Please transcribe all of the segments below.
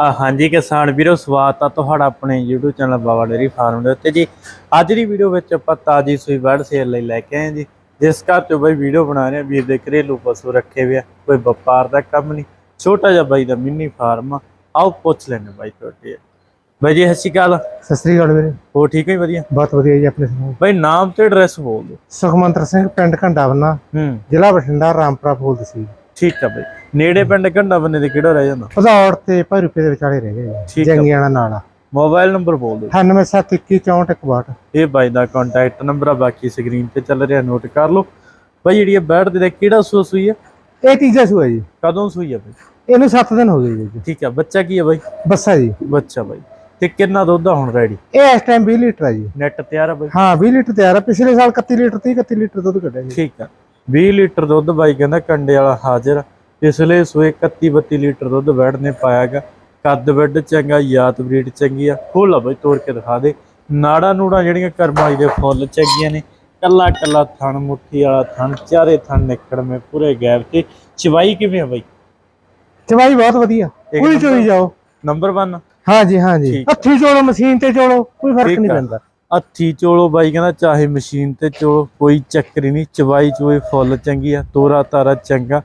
ਹਾਂਜੀ ਕਿਸਾਨ ਵੀਰੋ ਸਵਾਗਤ ਆ ਤੁਹਾਡਾ ਆਪਣੇ YouTube channel Baba dairy farm ਦੇ ਉੱਤੇ ਜੀ। ਅੱਜ ਦੀ ਵੀਡੀਓ ਵਿੱਚ ਆਪਾਂ ਤਾਜੀ ਸੂਈ ਬਰਡ ਸੇਲ ਲਈ ਲੈ ਕੇ ਆਏ ਜੀ। ਜਿਸ ਘਰ ਚ ਬਈ ਵੀਡੀਓ ਬਣਾ ਰਹੇ ਆ ਵੀਰ ਦੇ ਘਰੇਲੂ ਪਸ਼ੂ ਰੱਖੇ ਹੋਏ ਆ ਕੋਈ ਵਪਾਰ ਦਾ ਕੰਮ ਨਹੀਂ ਛੋਟਾ ਜਿਹਾ ਬਾਈ ਦਾ ਮਿੰਨੀ ਫਾਰਮ ਆ। ਆਓ ਪੁੱਛ ਲੈਣੇ ਬਾਈ ਤੁਹਾਡੇ। ਬਾਈ ਜੀ ਸਤਿ ਸ਼੍ਰੀ ਅਕਾਲ। ਸਤਿ ਸ੍ਰੀ ਅਕਾਲ ਵੀਰੇ। ਹੋ ਠੀਕ ਹੈ ਵਧੀਆ? ਬਹੁਤ ਵਧੀਆ ਜੀ ਆਪਣੇ ਸੁਣਾਓ? ਬਾਈ ਨਾਮ ਤੇ ਐਡਰੈਸ ਬੋਲ ਦਿਓ। ਸੁਖਮੰਤਰ ਸਿੰਘ ਪਿੰਡ ਘੰਡਾਵਨਾ ਜ਼ਿਲ੍ਹਾ ਬਠਿੰਡਾ ਰਾਮਪੁਰਾ ਫੂਲ ਸੀ ਠੀਕ ਆ ਬਾਈ। ਨੇੜੇ ਪਿੰਡ ਘੰਡਾ ਬੰਨੇ ਦੇ ਕਿਹੜਾ ਰਹਿ ਜਾਂਦਾ? ਭਦੌੜ ਤੇ ਭਾਈ ਰੁਪਏ ਦੇ ਵਿਚਾਲੇ ਰਹਿ ਗਏ ਠੀਕ ਆ। ਜੰਗੀਆਣਾ ਨਾਲ। ਮੋਬਾਈਲ ਨੰਬਰ ਬੋਲ ਦਿਓ। 977164 ਇਹ ਬਾਈ ਦਾ ਕੰਟੈਕਟ ਨੰਬਰ ਆ ਬਾਕੀ ਸਕਰੀਨ ਤੇ ਚੱਲ ਰਿਹਾ ਨੋਟ ਕਰ ਲਓ। ਬਾਈ ਜਿਹੜੀ ਇਹ ਬੈਠ ਦੇ ਕਿਹੜਾ ਸੂਆ ਸੂਈ ਆ? ਇਹ ਤੀਜਾ ਸੂਆ ਜੀ। ਕਦੋਂ ਸੂਈ ਆ ਬਾਈ? ਇਹਨੂੰ 7 ਦਿਨ ਹੋ ਗਏ ਜੀ ਠੀਕ ਆ ਬੱਚਾ ਕੀ ਆ ਬਾਈ? ਬੱਸਾ ਜੀ। ਬੱਚਾ ਬਾਈ। ਤੇ ਕਿੰਨਾ ਦੁੱਧ ਆ ਹੁਣ ਰੈਡੀ ਇਹ ਇਸ ਟਾਈਮ 20 ਲੀਟਰ ਆ ਜੀ। ਨੈਟ ਤਿਆਰ ਆ ਬਾਈ? ਹਾਂ 20 ਲੀਟਰ ਤਿਆਰ ਆ। ਪਿਛਲੇ ਸਾਲ 31 ਲੀਟਰ 30 31 ਲੀਟਰ ਦੁੱਧ ਕੱਢਿਆ ਜੀ ਠੀਕ ਆ। 20 ਲੀਟਰ ਦੁੱਧ ਬਾਈ ਕਹਿੰਦਾ ਕੰਡੇ ਵਾਲਾ ਹਾਜ਼ਰ। ਪਿਛਲੇ ਸੂਏ 31 32 ਲੀਟਰ ਦੁੱਧ ਨੇ ਪਾਇਆਗਾ ਕੱਦ ਬੈਡ ਚੰਗਾ ਯਾਤ ਬਰੀਡ ਚੰਗੀ ਆ। ਖੋਲ ਬਾਈ ਤੋੜ ਕੇ ਦਿਖਾ ਦੇ। ਨਾੜਾ ਨੂੜਾ ਜਿਹੜੀਆਂ ਕਰਮਾਈ ਦੇ ਫੁੱਲ ਚੰਗੀਆਂ ਨੇ। ਕੱਲਾ ਕੱਲਾ ਥਣ ਮੁੱਠੀ ਵਾਲਾ ਥਣ ਚਾਰੇ ਥਣ ਨਿਕੜ ਮੇ ਪੂਰੇ ਗੈਪ ਤੇ। ਚਵਾਈ ਕਿਵੇਂ ਆ ਬਾਈ? ਚਵਾਈ ਬਹੁਤ ਵਧੀਆ। ਕੋਈ ਚੋਈ ਜਾਓ। ਨੰਬਰ 1 ਹਾਂ ਜੀ ਹਾਂ ਜੀ ਠੀਕ ਆ। ਹੱਥੀ ਚੋਲੋ ਮਸ਼ੀਨ ਤੇ ਚੋਲੋ ਕੋਈ ਫ਼ਰਕ ਨਹੀਂ। ਪੈਂਦਾ। ਹੱਥੀ ਚੋਲੋ ਬਾਈ ਕਹਿੰਦਾ ਚਾਹੇ ਮਸ਼ੀਨ ਤੇ ਚੋਲੋ ਕੋਈ ਚੱਕਰ ਹੀ ਨਹੀਂ ਚਵਾਈ ਚੋਏ ਫੁੱਲ ਚੰਗੀ ਆ ਤੋਰਾ ਤਾਰਾ ਚੰਗਾ।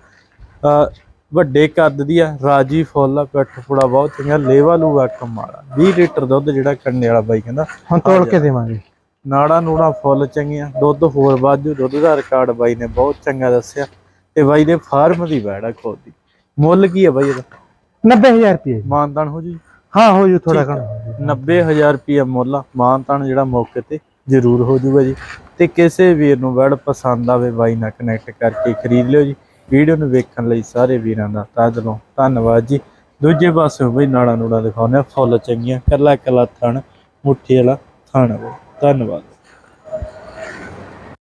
ਵੱਡੇ ਕੱਦ ਦੀ ਆ ਰਾਜੀ ਫੁੱਲ ਆ ਪਿੱਠ ਪੁੜਾ ਬਹੁਤ ਚੰਗਾ ਲੇਵਾ ਲੂਗਾ ਕਮਾਲਾ 20 ਲੀਟਰ ਦੁੱਧ ਜਿਹੜਾ ਕੰਨੇ ਵਾਲਾ ਬਾਈ ਕਹਿੰਦਾ। ਹੁਣ ਤੋਲ ਕੇ ਦੇਵਾਂਗੇ। ਨਾੜਾ ਨੂੜਾ ਫੁੱਲ ਚੰਗੀਆਂ ਦੁੱਧ ਹੋਰ ਵਾਧੂ ਦੁੱਧ ਦਾ ਰਿਕਾਰਡ ਬਾਈ ਨੇ ਬਹੁਤ ਚੰਗਾ ਦੱਸਿਆ। ਤੇ ਬਾਈ ਦੇ ਫਾਰਮ ਦੀ ਬੈੜਾ ਖੋਦ ਮੁੱਲ ਕੀ ਆ ਬਾਈ ਇਹਦਾ? 90000 ਰੁਪਏ। ਮਾਨਤਾਨ ਹੋ ਜੀ ਹਾਂ ਹੋ ਜੂ ਥੋੜਾ। ਘਣਾ 90000 ਰੁਪਏ ਮੁੱਲ ਆ। ਮਾਨਤਾਨ ਜਿਹੜਾ ਮੌਕੇ ਤੇ ਜ਼ਰੂਰ ਹੋ ਜਾਊਗਾ ਜੀ। ਤੇ ਕਿਸੇ ਵੀਰ ਨੂੰ ਵੜ ਪਸੰਦ ਆਵੇ, ਬਾਈ ਨਾਲ ਕਨੈਕਟ ਕਰਕੇ ਖਰੀਦ ਲਿਓ ਜੀ। ਵੀਡੀਓ ਨੂੰ ਵੇਖਣ ਲਈ ਸਾਰੇ ਵੀਰਾਂ ਦਾ ਤਹਿ ਦਿਲੋਂ ਧੰਨਵਾਦ ਜੀ। ਦੂਜੇ ਪਾਸੇ ਬਈ ਨਾੜਾ ਨੂੜਾ ਦਿਖਾਉਂਦੇ ਆ ਫੁੱਲ ਚੰਗੀਆਂ ਕੱਲਾ ਕੱਲਾ ਥਣ, ਮੁੱਠੀ ਵਾਲਾ ਥਣ। ਵਾ। ਧੰਨਵਾਦ।